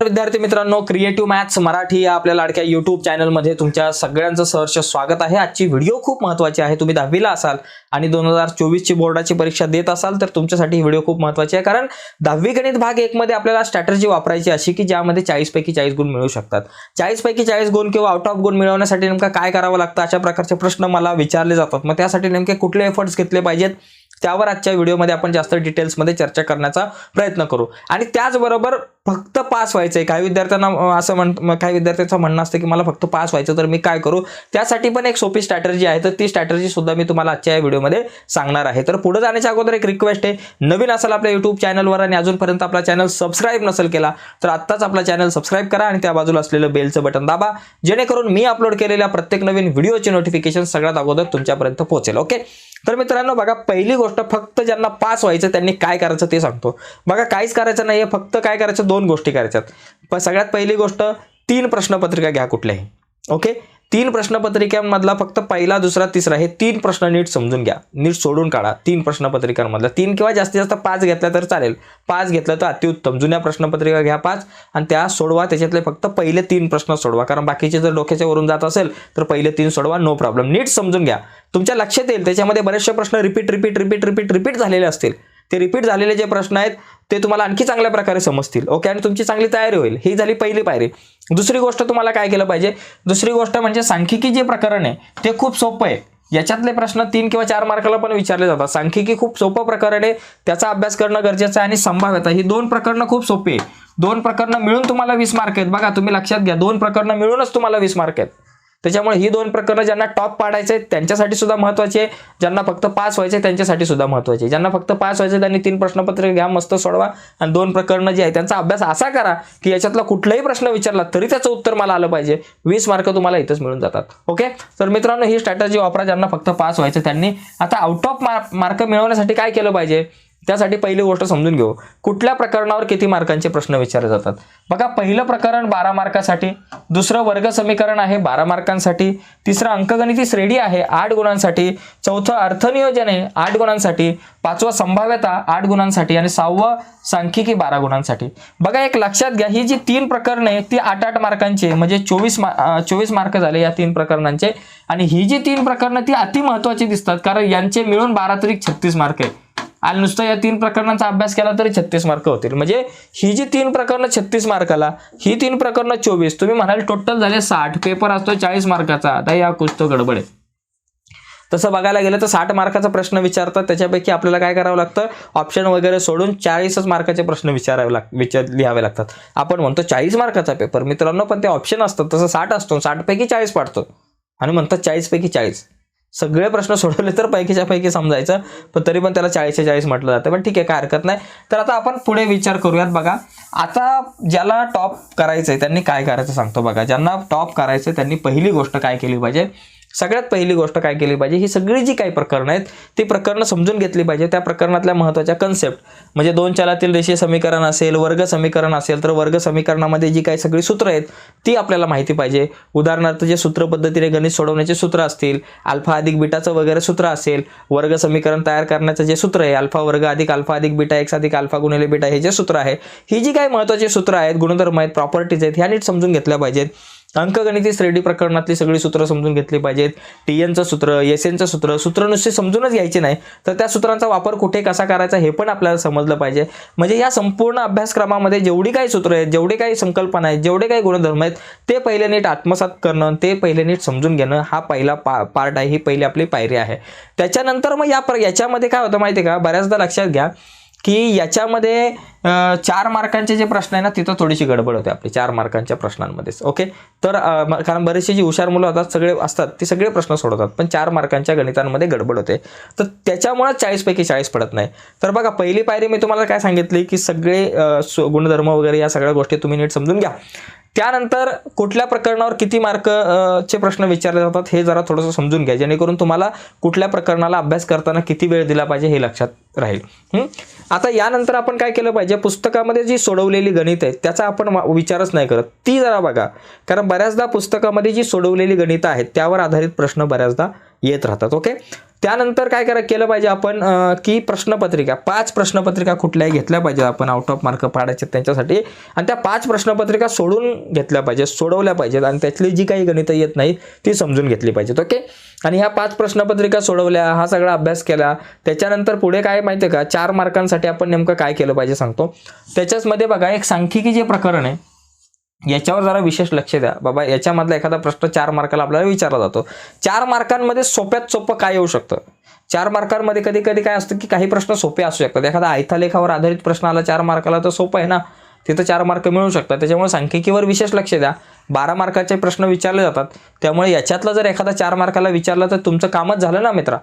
विद्यार्थी मित्रांनो creative maths Marathi या आपल्या लाडक्या युट्यूब चॅनलमध्ये तुमच्या सगळ्यांचं सहर्ष स्वागत आहे. आजची व्हिडिओ खूप महत्त्वाची आहे. तुम्ही दहावीला असाल आणि दोन हजार चोवीसची बोर्डाची परीक्षा देत असाल तर तुमच्यासाठी ही व्हिडिओ खूप महत्त्वाची आहे. कारण दहावी गणित भाग एकमध्ये आपल्याला स्ट्रॅटर्जी वापरायची अशी की ज्यामध्ये चाळीसपैकी चाळीस गुण मिळू शकतात. चाळीसपैकी चाळीस गुण किंवा आउट ऑफ गुण मिळवण्यासाठी नेमका काय करावं लागतं अशा प्रकारचे प्रश्न मला विचारले जातात. मग त्यासाठी नेमके कुठले एफर्ट्स घेतले पाहिजेत? त्यावर आजच्या व्हिडिओमध्ये आपण जास्त डिटेल्समध्ये चर्चा करण्याचा प्रयत्न करू. आणि त्याचबरोबर फक्त पास व्हायचं आहे काही विद्यार्थ्यांना असं म्हण काही विद्यार्थ्यांचं म्हणणं असतं की मला फक्त पास व्हायचं तर मी काय करू? त्यासाठी पण एक सोपी स्ट्रॅटर्जी आहे. तर ती स्ट्रॅटर्जी सुद्धा मी तुम्हाला आजच्या या व्हिडिओमध्ये सांगणार आहे. तर पुढे जाण्याच्या अगोदर एक रिक्वेस्ट आहे. नवीन असेल आपल्या युट्यूब चॅनलवर आणि अजूनपर्यंत आपला चॅनल सबस्क्राईब नसेल केला तर आत्ताच आपला चॅनल सबस्क्राईब करा आणि त्या बाजूला असलेलं बेलचं बटन दाबा. जेणेकरून मी अपलोड केलेल्या प्रत्येक नवीन व्हिडिओचे नोटिफिकेशन सगळ्यात अगोदर तुमच्यापर्यंत पोहोचेल. ओके तर मित्रांनो बघा पहिली गोष्ट फक्त ज्यांना पास व्हायचं त्यांनी काय करायचं ते सांगतो. बघा काहीच करायचं नाही फक्त काय करायचं? दोन गोष्टी करायच्यात. प सगळ्यात पहिली गोष्ट तीन प्रश्नपत्रिका घ्या कुठल्याही. ओके? तीन प्रश्नपत्रिकांमधला फक्त पहिला दुसरा तिसरा हे तीन प्रश्न नीट समजून घ्या. नीट सोडून काढा. तीन प्रश्नपत्रिकांमधला तीन किंवा जास्तीत जास्त पाच घेतल्या तर चालेल. पाच घेतलं तर अतिउत्तम. जुन्या प्रश्नपत्रिका घ्या पाच आणि त्या सोडवा. त्याच्यातले फक्त पहिले तीन प्रश्न सोडवा. कारण बाकीचे जर डोक्याच्या वरून जात असेल तर पहिले तीन सोडवा. नो प्रॉब्लेम नीट समजून घ्या. तुमच्या लक्षात येईल. त्याच्यामध्ये बरेचसे प्रश्न repeat repeat repeat repeat repeat झालेले असतील. ते रिपीट झालेले जे प्रश्न आहेत ते तुम्हाला आणखी चांगल्या प्रकारे समजतील. ओके आणि तुमची चांगली तयारी होईल. ही झाली पहिली पायरी. दुसरी गोष्ट तुम्हाला काय केलं पाहिजे? दुसरी गोष्ट म्हणजे सांख्यिकी जे प्रकरण आहे ते खूप सोपं आहे. याच्यातले प्रश्न तीन किंवा चार मार्काला पण विचारले जातात. सांख्यिकी खूप सोपं प्रकरण आहे. त्याचा अभ्यास करणं गरजेचं आहे आणि संभाव्यता. ही दोन प्रकरणं खूप सोपी आहे दोन प्रकरणं मिळून तुम्हाला वीस मार्क आहेत. बघा तुम्ही लक्षात घ्या. दोन प्रकरणं मिळूनच तुम्हाला वीस मार्क आहेत. त्याच्यामुळे ही दोन प्रकरणं ज्यांना टॉप पाडायचे आहेत त्यांच्यासाठी सुद्धा महत्त्वाचे आहे. ज्यांना फक्त पास व्हायचे त्यांच्यासाठी सुद्धा महत्त्वाचे आहे. ज्यांना फक्त पास व्हायचे त्यांनी तीन प्रश्नपत्र घ्या मस्त सोडवा. आणि दोन प्रकरणं जी आहे त्यांचा अभ्यास असा करा की याच्यातला कुठलाही प्रश्न विचारला तरी त्याचं उत्तर मला आलं पाहिजे. वीस मार्क तुम्हाला इथंच मिळून जातात. ओके तर मित्रांनो ही स्ट्रॅटर्जी वापरा. ज्यांना फक्त पास व्हायचं त्यांनी आता आउट ऑफ मार्क मिळवण्यासाठी काय केलं पाहिजे? त्यासाठी पहिली गोष्ट समजून घेऊ. कुठल्या प्रकरणावर किती मार्कांचे प्रश्न विचारले जातात? बघा पहिलं प्रकरण बारा मार्कासाठी दुसरं वर्ग समीकरण आहे बारा मार्कांसाठी तिसरं अंकगणिती श्रेणी आहे आठ गुणांसाठी चौथं अर्थनियोजन आहे आठ गुणांसाठी पाचवं संभाव्यता आठ गुणांसाठी आणि सहावं सांख्यिकी बारा गुणांसाठी. बघा एक लक्षात घ्या ही जी तीन प्रकरणं आहेत ती आठ आठ मार्कांची म्हणजे चोवीस मा चोवीस मार्क झाले या तीन प्रकरणांचे. आणि ही जी तीन प्रकरणं ती अतिमहत्वाची दिसतात कारण यांचे मिळून बारा तरी छत्तीस मार्क आहे आणि नुसतं या तीन प्रकरणांचा अभ्यास केला तरी छत्तीस मार्क होतील. म्हणजे ही जी तीन प्रकरणं छत्तीस मार्काला ही तीन प्रकरणं चोवीस. तुम्ही म्हणाल टोटल झाले साठ. पेपर असतो चाळीस मार्काचा आता या कुस्तो गडबड आहे. तसं बघायला गेलं तर साठ मार्काचा प्रश्न विचारतात. त्याच्यापैकी आपल्याला काय करावं लागतं? ऑप्शन वगैरे सोडून चाळीसच मार्काचे प्रश्न विचारावे लाग विचार लिहावे लागतात. आपण म्हणतो चाळीस मार्काचा पेपर मित्रांनो पण ते ऑप्शन असतं. तसं साठ असतो. साठपैकी चाळीस पाडतो. आणि म्हणतात चाळीसपैकी चाळीस. सगळे प्रश्न सोडवले तर पैकीच्या पैकी समजायचं पण तरी पण त्याला चाळीसशे चाळीस म्हटलं जातं. पण ठीक आहे काय हरकत नाही. तर आता आपण पुढे विचार करूयात बघा. आता ज्याला टॉप करायचं आहे त्यांनी काय करायचं सांगतो बघा. ज्यांना टॉप करायचं त्यांनी पहिली गोष्ट काय केली पाहिजे? सगळ्यात पहिली गोष्ट काय केली पाहिजे? ही सगळी जी काही प्रकरणं आहेत ती प्रकरणं समजून घेतली पाहिजे. त्या प्रकरणातल्या महत्त्वाच्या कन्सेप्ट म्हणजे दोन चलातील रेषीय समीकरण असेल वर्ग समीकरण असेल तर वर्ग समीकरणामध्ये जी काही सगळी सूत्र आहेत ती आपल्याला माहिती पाहिजे. उदाहरणार्थ जे सूत्र पद्धतीने गणित सोडवण्याचे सूत्र असतील अल्फा अधिक बीटाचं वगैरे सूत्र असेल वर्ग समीकरण तयार करण्याचं जे सूत्र आहे अल्फा वर्ग अधिक अल्फा अधिक बीटा एक्स अधिक अल्फा गुणिले बीटा हे जे सूत्र आहे ही जी काही महत्त्वाची सूत्र आहेत गुणधर्म आहेत प्रॉपर्टीज आहेत ह्या नीट समजून घेतल्या पाहिजेत. अंकगणिती श्रेणी प्रकरणातली सगळी सूत्र समजून घेतली पाहिजेत. टी एनचं सूत्र एस एनचं सूत्र सूत्र नुसते समजूनच घ्यायचे नाही. तर त्या सूत्रांचा वापर कुठे कसा करायचा हे पण आपल्याला समजलं पाहिजे. म्हणजे या संपूर्ण अभ्यासक्रमामध्ये जेवढी काही सूत्र आहेत जेवढे काही संकल्पना आहेत जेवढे काही गुणधर्म आहेत ते पहिले नीट आत्मसात करणं ते पहिले नीट समजून घेणं हा पहिला पा पार्ट आहे ही पहिली आपली पायरी आहे. त्याच्यानंतर मग या प्र याच्यामध्ये काय होतं माहिती आहे का? बऱ्याचदा लक्षात घ्या. की याच्यामध्ये चार मार्कांचे जे प्रश्न आहे ना तिथं थोडीशी गडबड होते आपली चार मार्कांच्या प्रश्नांमध्येच ओके? तर कारण बरेचसे जी हुशार मुलं होतात सगळे असतात ते सगळे प्रश्न सोडवतात पण चार मार्कांच्या गणितांमध्ये गडबड होते. तर त्याच्यामुळे चाळीसपैकी चाळीस पडत नाही. तर बघा पहिली पायरी मी तुम्हाला काय सांगितली की सगळे सु- गुणधर्म वगैरे या सगळ्या गोष्टी तुम्ही नीट समजून घ्या. त्यानंतर कुठल्या प्रकरणावर किती मार्क चे प्रश्न विचारले जातात हे जरा थोडंसं समजून घ्या. जेणेकरून तुम्हाला कुठल्या प्रकरणाला अभ्यास करताना किती वेळ दिला पाहिजे हे लक्षात राहील. आता यानंतर आपण काय केलं पाहिजे? पुस्तकामध्ये जी सोडवलेली गणित आहेत त्याचा आपण वा- विचारच नाही करत. ती जरा बघा. कारण बऱ्याचदा पुस्तकामध्ये जी सोडवलेली गणितं आहेत त्यावर आधारित प्रश्न बऱ्याचदा येत राहतात ओके? त्यानंतर काय करा केलं पाहिजे आपण की प्रश्नपत्रिका पाच प्रश्नपत्रिका कुठल्याही घेतल्या पाहिजे आपण आउट ऑफ मार्क पाडायचे त्यांच्यासाठी. आणि त्या पाच प्रश्नपत्रिका सोडून घेतल्या पाहिजेत सोडवल्या पाहिजेत आणि त्यातली जी काही गणितं येत नाही ती समजून घेतली पाहिजेत ओके आणि ह्या पाच प्रश्नपत्रिका सोडवल्या हा सगळा अभ्यास केला त्याच्यानंतर पुढे काय माहिती आहे का चार मार्कांसाठी आपण नेमकं काय केलं पाहिजे सांगतो. त्याच्याचमध्ये बघा एक सांख्यिकी जे प्रकरण आहे याच्यावर जरा विशेष लक्ष द्या. बाबा याच्यामधला एखादा प्रश्न चार मार्काला आपल्याला विचारला जातो. चार मार्कांमध्ये सोप्यात सोपं काय येऊ शकतं? चार मार्कांमध्ये कधी कधी काय असतं की काही प्रश्न सोपे असू शकतात. एखादा आयथालेखावर आधारित प्रश्न आला चार मार्काला तर सोपं आहे ना? तिथं चार मार्क मिळू शकतात. त्याच्यामुळे सांख्यिकीवर विशेष लक्ष द्या. बारा मार्काचे प्रश्न विचारले जातात. त्यामुळे याच्यातला जर एखादा चार मार्काला विचारला तर तुमचं कामच झालं ना मित्रा?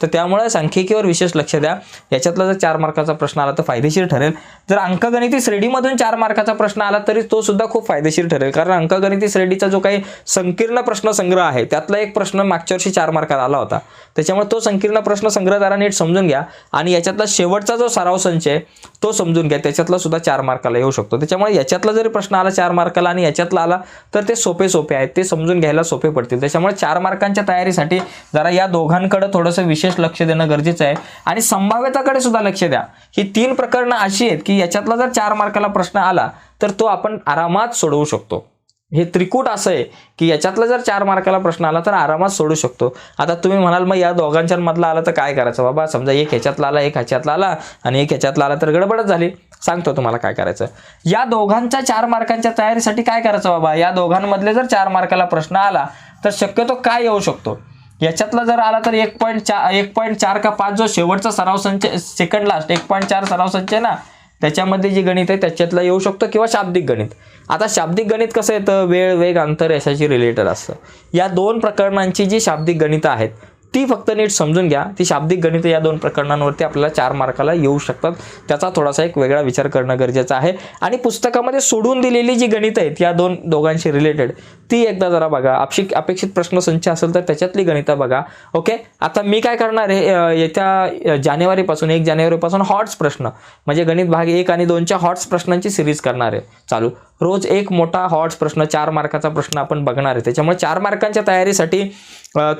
तर त्यामुळे सांख्यिकीवर विशेष लक्ष द्या. याच्यातला जर चार मार्काचा प्रश्न आला तर फायदेशीर ठरेल. जर अंकगणिती श्रेणीमधून चार मार्काचा प्रश्न आला तरी तो सुद्धा खूप फायदेशीर ठरेल. कारण अंकगणिती श्रेणीचा जो काही संकीर्ण प्रश्न संग्रह आहे त्यातला एक प्रश्न मागच्या वर्षी चार मार्कात आला होता. त्याच्यामुळे तो संकीर्ण प्रश्न संग्रह जरा नीट समजून घ्या आणि याच्यातला शेवटचा जो सराव संच आहे तो समजून घ्या. त्याच्यातला सुद्धा चार मार्काला येऊ शकतो. त्याच्यामुळे याच्यातला जरी प्रश्न आला चार मार्काला आणि याच्यातला आला तर ते सोपे सोपे आहेत. ते समजून घ्यायला सोपे पडतील. त्याच्यामुळे चार मार्कांच्या तयारीसाठी जरा या दोघांकडे थोडंसं विशेष लक्ष देणं गरजेचं आहे. आणि संभाव्यताकडे सुद्धा लक्ष द्या. ही तीन प्रकरणं अशी आहेत की याच्यातला जर चार मार्काला प्रश्न आला तर तो आपण आरामात सोडवू शकतो. हे त्रिकूट असं आहे की याच्यातला जर चार मार्काला प्रश्न आला तर आरामात सोडू शकतो. आता तुम्ही म्हणाल मग या दोघांच्यामधला आला तर काय करायचं बाबा? समजा एक ह्याच्यातला आला एक ह्याच्यातला आला आणि एक ह्याच्यातला आला तर गडबडच झाली. सांगतो तुम्हाला काय करायचं. या दोघांच्या चार मार्कांच्या तयारीसाठी काय करायचं बाबा? या दोघांमधले जर चार मार्काला प्रश्न आला तर शक्यतो काय येऊ शकतो? याच्यातला जर आला तर एक पॉईंट चार एक पॉईंट चार का पाच जो शेवटचा सराव संच सेकंड लास्ट एक पॉईंट चार सराव संच आहे ना त्याच्यामध्ये जी गणित आहे त्याच्यातलं येऊ शकतो किंवा शाब्दिक गणित. आता शाब्दिक गणित कसं येतं? वेळ वेग अंतर यशाची रिलेटेड असतं. या दोन प्रकरणांची जी शाब्दिक गणितं आहेत ती फक्त नीट समजून घ्या. ती शाब्दिक गणित या दोन प्रकरणांवरती आपल्याला चार मार्काला येऊ शकतात. त्याचा थोडासा एक वेगळा विचार करणं गरजेचं आहे. आणि पुस्तकामध्ये सोडून दिलेली जी गणित आहेत या दोन दोघांशी रिलेटेड ती एकदा जरा बघा. अपेक्षित अपेक्षित प्रश्नसंच असेल तर त्याच्यातली गणितं बघा. ओके? आता मी काय करणार आहे? येत्या जानेवारीपासून एक जानेवारीपासून हॉट्स प्रश्न. म्हणजे गणित भाग एक आणि दोनच्या हॉट्स प्रश्नांची सिरीज करणार आहे. चालू. रोज एक मोठा हॉट्स प्रश्न चार मार्काचा प्रश्न आपण बघणार आहे. त्याच्यामुळे चार मार्कांच्या तयारीसाठी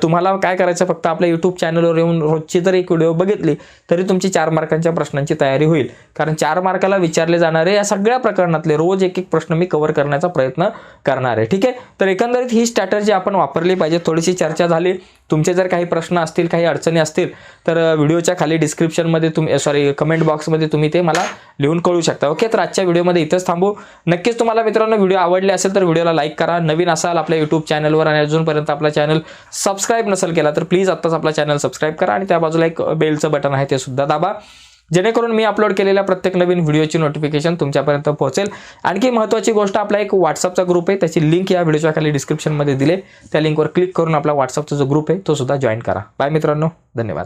तुम्हाला काय करायचं? फक्त आपल्या यूट्यूब चॅनलवर येऊन रोजची जर एक व्हिडिओ बघितली तरी तुमची चार मार्कांच्या प्रश्नांची तयारी होईल. कारण चार मार्काला विचारले जाणारे या सगळ्या प्रकरणातले रोज एक एक प्रश्न मी कव्हर करण्याचा प्रयत्न करणार आहे. ठीक आहे? तर एकंदरीत ही स्ट्रॅटर्जी आपण वापरली पाहिजे. थोडीशी चर्चा झाली. तुमचे जर काही प्रश्न असतील काही अडचणी असतील तर व्हिडिओच्या खाली डिस्क्रिप्शनमध्ये तुम्ही सॉरी कमेंट बॉक्समध्ये तुम्ही ते मला लिहून कळू शकता. ओके तर आजच्या व्हिडिओमध्ये इथंच थांबू. नक्कीच तुम्हाला मित्रांनो व्हिडिओ आवडले असेल तर व्हिडिओला लाईक करा. नवीन असाल आपल्या यूट्यूब चॅनलवर आणि अजूनपर्यंत आपला चॅनल सबस्क्राईब नसेल केला तर प्लीज आत्ताच आपला चॅनल सबस्क्राईब करा आणि त्या बाजूला एक बेलचं बटन आहे ते सुद्धा दाबा. जेणेकरून मी अपलोड केलेल्या प्रत्येक नवीन व्हिडिओची नोटिफिकेशन तुमच्यापर्यंत पोहोचेल. आणखी महत्त्वाची गोष्ट आपला एक व्हॉट्सअपचा ग्रुप आहे. त्याची लिंक या व्हिडिओच्या खाली डिस्क्रिप्शनमध्ये दिले. त्या लिंकवर क्लिक करून आपला व्हॉट्सअपचा जो ग्रुप आहे तो सुद्धा जॉईन करा. बाय मित्रांनो. धन्यवाद.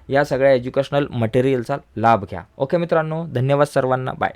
या सगळ्या एज्युकेशनल मटेरियलचा लाभ घ्या. ओके मित्रांनो धन्यवाद सर्वांना. बाय